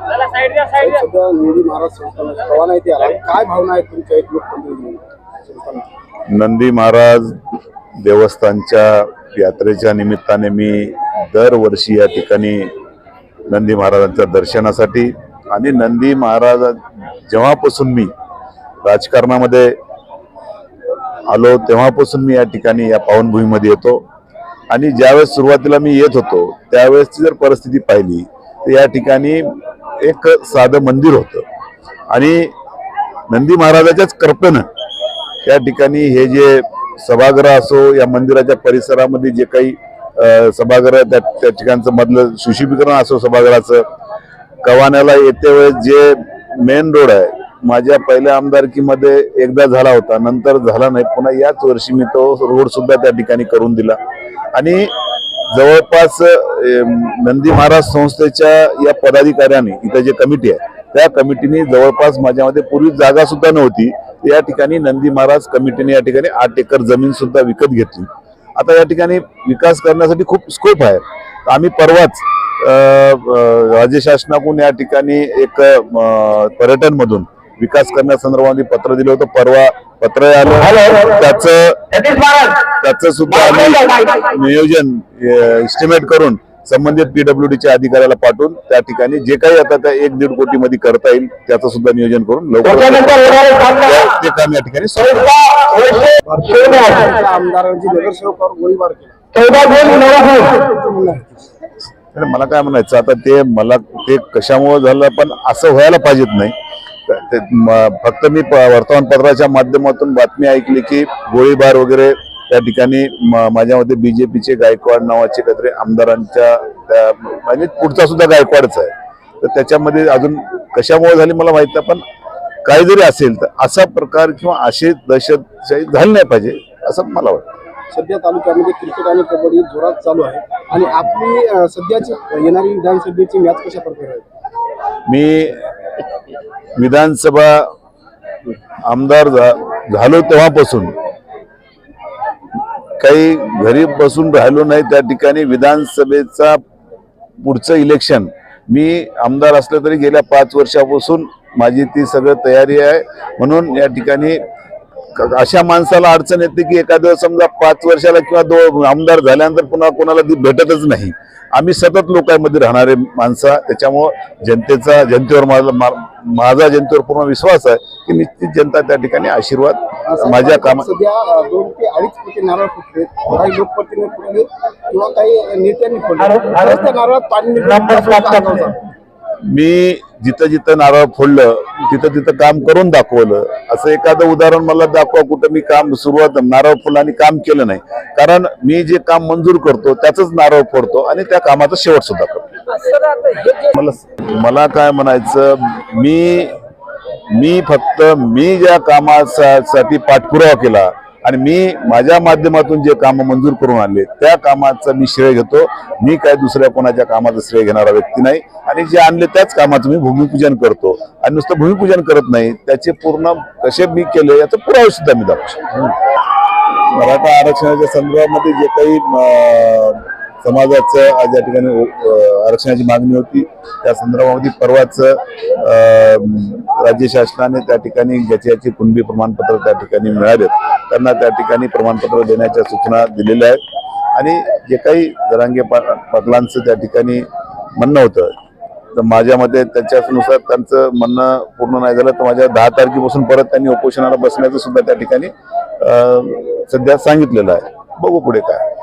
सध्या निवडी महाराज संस्थान रवाना येथे आला. काय भावना आहेत तुमच्या एक लोकप्रतिनिधी म्हणून? संस्थानाची? नंदी महाराज देवस्थानच्या यात्रेच्या निमित्ताने मी दरवर्षी या ठिकाणी नंदी महाराजांच्या दर्शनासाठी आणि नंदी महाराज जेव्हापासून मी राजकारणामध्ये आलो तेव्हापासून मी या ठिकाणी या पावनभूमीमध्ये येतो. आणि ज्यावेळेस सुरुवातीला मी येत होतो त्यावेळेसची जर परिस्थिती पाहिली तर या ठिकाणी एक साधं मंदिर होतं. आणि नंदी महाराजाच्याच कृपेनं त्या ठिकाणी हे जे सभागृह असो या मंदिराच्या परिसरामध्ये जे काही सभागृह त्या त्या ठिकाणचं मधलं सुशोभीकरण असो सभागृहाचं. कवाण्याला येते वेळेस जे मेन रोड आहे माझ्या पहिल्या आमदारकीमध्ये एकदा झाला होता नंतर झाला नाही. पुन्हा याच वर्षी मी तो रोड सुद्धा त्या ठिकाणी करून दिला. आणि जवळपास नंदी महाराज संस्थेच्या या पदाधिकाऱ्यांनी इथं जे कमिटी आहे त्या कमिटीने जवळपास माझ्यामध्ये पूर्वी जागा सुद्धा नव्हती. या ठिकाणी नंदी महाराज कमिटीने या ठिकाणी आठ एकर जमीन सुद्धा विकत घेतली. आता या ठिकाणी विकास करण्यासाठी खूप स्कोप आहे. आम्ही परवाच राज्य शासनाकडून या ठिकाणी एक पर्यटन मधून विकास करण्यासंदर्भामध्ये पत्र दिलं होतं. परवा पत्र आलं. त्याचं त्याचं सुद्धा आम्ही नियोजन एस्टिमेट करून संबंधित पीडब्ल्यू च्या अधिकाऱ्याला पाठवून त्या ठिकाणी जे काही आता त्या एक दीड कोटी मध्ये करता येईल त्याचं सुद्धा नियोजन करून लवकर ते काम या ठिकाणी आमदारांची नगरसेवकावर गोळीबार केला मला काय म्हणायचं आता ते मला ते कशामुळे झालं पण असं व्हायला पाहिजेत नाही. फक्त मी वर्तमानपत्राच्या माध्यमातून बातमी ऐकली की गोळीबार वगैरे त्या ठिकाणी म- माझ्यामध्ये बीजेपीचे गायकवाड नावाचे काहीतरी आमदारांच्या त्या म्हणजे पुढचा सुद्धा गायकवाडच आहे. तर त्याच्यामध्ये अजून कशामुळे झाली मला माहीत नाही पण काही जरी असेल तर असा प्रकार किंवा अशी दहशतशाही झाली नाही पाहिजे असं मला वाटतं. सध्या तालुक्यामध्ये क्रिकेट आणि कबड्डी जोरात चालू आहे. आणि आपली सध्याची येणारी विधानसभेची मॅच कशा प्रकारे आहे? मी विधानसभा आमदार झा- झालो तेव्हापासून. काही घरी बसून राहिलो नाही त्या ठिकाणी विधानसभेचा पुढचं इलेक्शन मी आमदार असलं तरी गेल्या पाच वर्षापासून माझी ती सगळं तयारी आहे. म्हणून या ठिकाणी अशा माणसाला अडचण येते की एखादं समजा पाच वर्षाला किंवा दो आमदार झाल्यानंतर पुन्हा कोणाला ती भेटतच नाही. आम्ही सतत लोकांमध्ये राहणारे माणसं त्याच्यामुळं जनतेचा जनतेवर माझा मा- माझा जनतेवर पूर्ण विश्वास आहे की निश्चित जनता त्या ठिकाणी आशीर्वाद माझ्या कामा सध्या दोन ते अडीच कोटी नारळ फुटले काही लोकप्रतिनिधी फुटले किंवा काही नेत्यांनी फुटले नारळात पाणी. मी जिथं जिथं नारळ फोडलं तिथं तिथं काम करून दाखवलं. असं एखादं उदाहरण मला दाखवा कुठं मी काम सुरुवात नारळ फुलांनी काम केलं नाही. कारण मी जे काम मंजूर करतो त्याच नारळ फोडतो आणि त्या कामाचा शेवट सुद्धा करतो. मला मला काय म्हणायचं मी मी फक्त मी ज्या कामासाठी पाठपुरावा केला आणि मी माझ्या माध्यमातून जे काम मंजूर करून आणले त्या कामाचं मी श्रेय घेतो. मी काय दुसऱ्या कोणाच्या कामाचं श्रेय घेणारा व्यक्ती नाही. आणि जे आणले त्याच कामाचं मी भूमिपूजन करतो. आणि नुसतं भूमिपूजन करत नाही त्याचे पूर्ण कसे मी केले याचा पुरावा सुद्धा मी दाखवू शकतो. मराठा आरक्षणाच्या संदर्भामध्ये जे काही समाजाचं आज या ठिकाणी आरक्षणाची मागणी होती त्या संदर्भामध्ये परवाच अं, राज्य शासनाने त्या ठिकाणी ज्याची याची कुणबी प्रमाणपत्र त्या ठिकाणी मिळालेत त्यांना त्या ठिकाणी प्रमाणपत्र देण्याच्या सूचना दिलेल्या आहेत. आणि जे काही जरांगे पा पाटलांचं त्या ठिकाणी म्हणणं होतं तर माझ्या मते त्याच्यानुसार त्यांचं म्हणणं पूर्ण नाही झालं तर माझ्या दहा तारखेपासून परत त्यांनी उपोषणाला बसण्याचं सुद्धा त्या ठिकाणी सध्या सांगितलेलं आहे. बघू पुढे काय.